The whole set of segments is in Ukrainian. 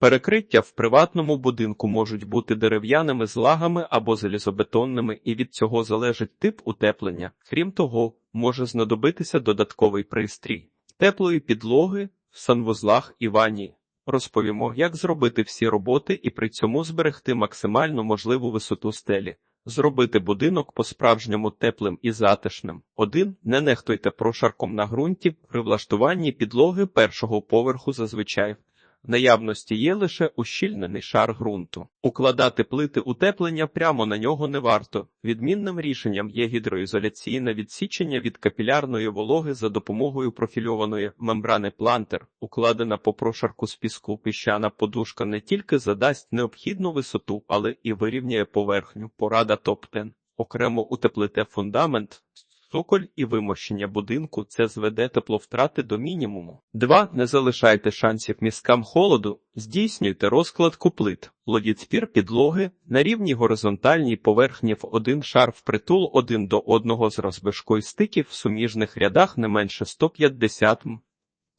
Перекриття в приватному будинку можуть бути дерев'яними злагами або залізобетонними, і від цього залежить тип утеплення. Крім того, може знадобитися додатковий пристрій теплої підлоги в санвузлах і ванні. Розповімо, як зробити всі роботи і при цьому зберегти максимальну можливу висоту стелі. Зробити будинок по-справжньому теплим і затишним. 1. Не нехтуйте прошарком на ґрунті. При влаштуванні підлоги першого поверху зазвичай наявності є лише ущільнений шар ґрунту. Укладати плити утеплення прямо на нього не варто. Відмінним рішенням є гідроізоляційне відсічення від капілярної вологи за допомогою профільованої мембрани плантер. Укладена по прошарку з піску піщана подушка не тільки задасть необхідну висоту, але і вирівняє поверхню. Порада топ-10. Окремо утеплите фундамент, цоколь і вимощення будинку це зведе тепловтрати до мінімуму. 2. Не залишайте шансів міскам холоду, здійснюйте розкладку плит, лодіцпір підлоги на рівні горизонтальній поверхні в один шар впритул один до одного з розбишкою стиків в суміжних рядах не менше 150 м.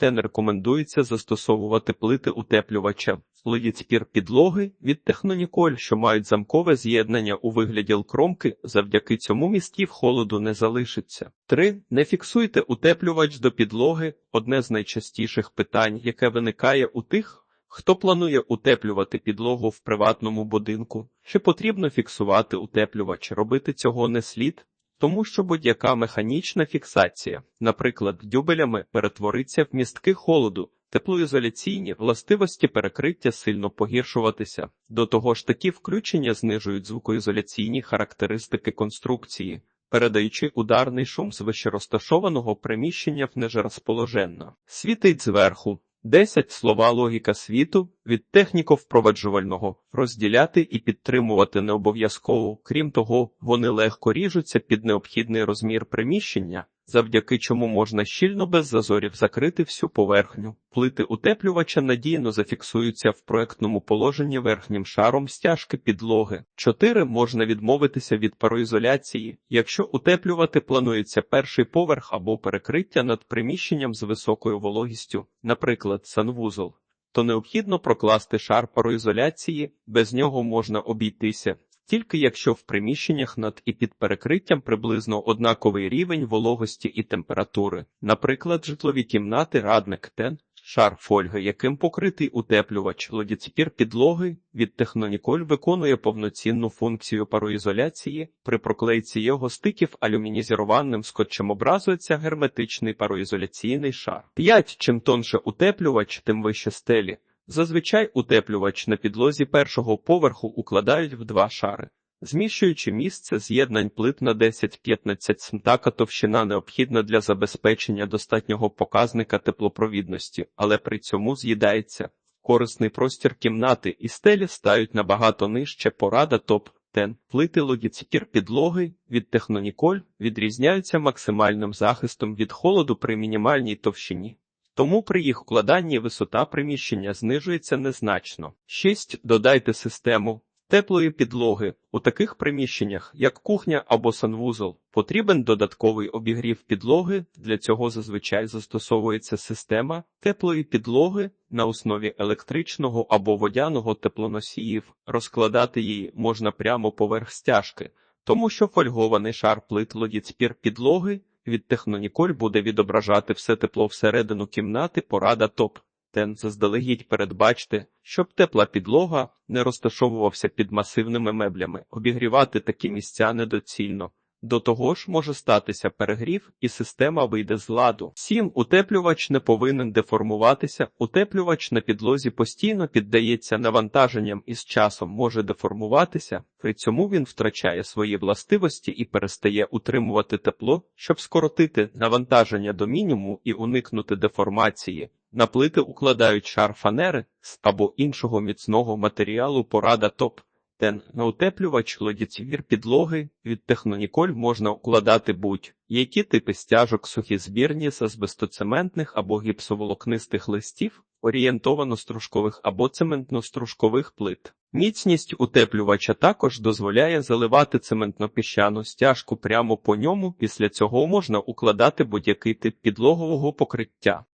Те не рекомендується застосовувати плити утеплювача. Лодіцпір підлоги від техноніколь, що мають замкове з'єднання у вигляді лкромки, завдяки цьому містків холоду не залишиться. 3. Не фіксуйте утеплювач до підлоги одне з найчастіших питань, яке виникає у тих, хто планує утеплювати підлогу в приватному будинку. Чи потрібно фіксувати утеплювач? Робити цього не слід. Тому що будь-яка механічна фіксація, наприклад, дюбелями, перетвориться в містки холоду, теплоізоляційні властивості перекриття сильно погіршуватися. До того ж, такі включення знижують звукоізоляційні характеристики конструкції, передаючи ударний шум з вищерозташованого приміщення в нижерозположенно. Світить зверху. 10. Слова логіка світу від техніко-впроваджувального розділяти і підтримувати не обов'язково. Крім того, вони легко ріжуться під необхідний розмір приміщення, завдяки чому можна щільно без зазорів закрити всю поверхню. Плити утеплювача надійно зафіксуються в проектному положенні верхнім шаром стяжки підлоги. 4. Можна відмовитися від пароізоляції, якщо утеплювати планується перший поверх або перекриття над приміщенням з високою вологістю, наприклад, санвузол. То необхідно прокласти шар пароізоляції, без нього можна обійтися, тільки якщо в приміщеннях над і під перекриттям приблизно однаковий рівень вологості і температури, наприклад, житлові кімнати радник тен, шар фольги, яким покритий утеплювач, лодіцпір підлоги від техноніколь виконує повноцінну функцію пароізоляції, при проклейці його стиків алюмінізірованим скотчем образується герметичний пароізоляційний шар. 5. Чим тонше утеплювач, тим вище стелі. Зазвичай утеплювач на підлозі першого поверху укладають в два шари. Зміщуючи місце з'єднань плит на 10-15 см, така товщина необхідна для забезпечення достатнього показника теплопровідності, але при цьому з'їдається корисний простір кімнати і стелі стають набагато нижче порада топ. Тен плити логіцпір підлоги від техноніколь відрізняються максимальним захистом від холоду при мінімальній товщині. Тому при їх укладанні висота приміщення знижується незначно. 6. Додайте систему теплої підлоги. У таких приміщеннях, як кухня або санвузол, потрібен додатковий обігрів підлоги. Для цього зазвичай застосовується система теплої підлоги на основі електричного або водяного теплоносіїв. Розкладати її можна прямо поверх стяжки, тому що фольгований шар плит лодіцпір підлоги від техноніколь буде відображати все тепло всередину кімнати, порада топ. Тен заздалегідь передбачте, щоб тепла підлога не розташовувався під масивними меблями. Обігрівати такі місця недоцільно. До того ж може статися перегрів, і система вийде з ладу. 7. Утеплювач не повинен деформуватися. Утеплювач на підлозі постійно піддається навантаженням і з часом може деформуватися, при цьому він втрачає свої властивості і перестає утримувати тепло, щоб скоротити навантаження до мінімуму і уникнути деформації. На плити укладають шар фанери або іншого міцного матеріалу порада топ. Тен на утеплювач лодіцвір підлоги від техноніколь можна укладати будь-які типи стяжок сухізбірні з азбестоцементних або гіпсоволокнистих листів, орієнтовано-стружкових або цементно-стружкових плит. Міцність утеплювача також дозволяє заливати цементно-піщану стяжку прямо по ньому. Після цього можна укладати будь-який тип підлогового покриття.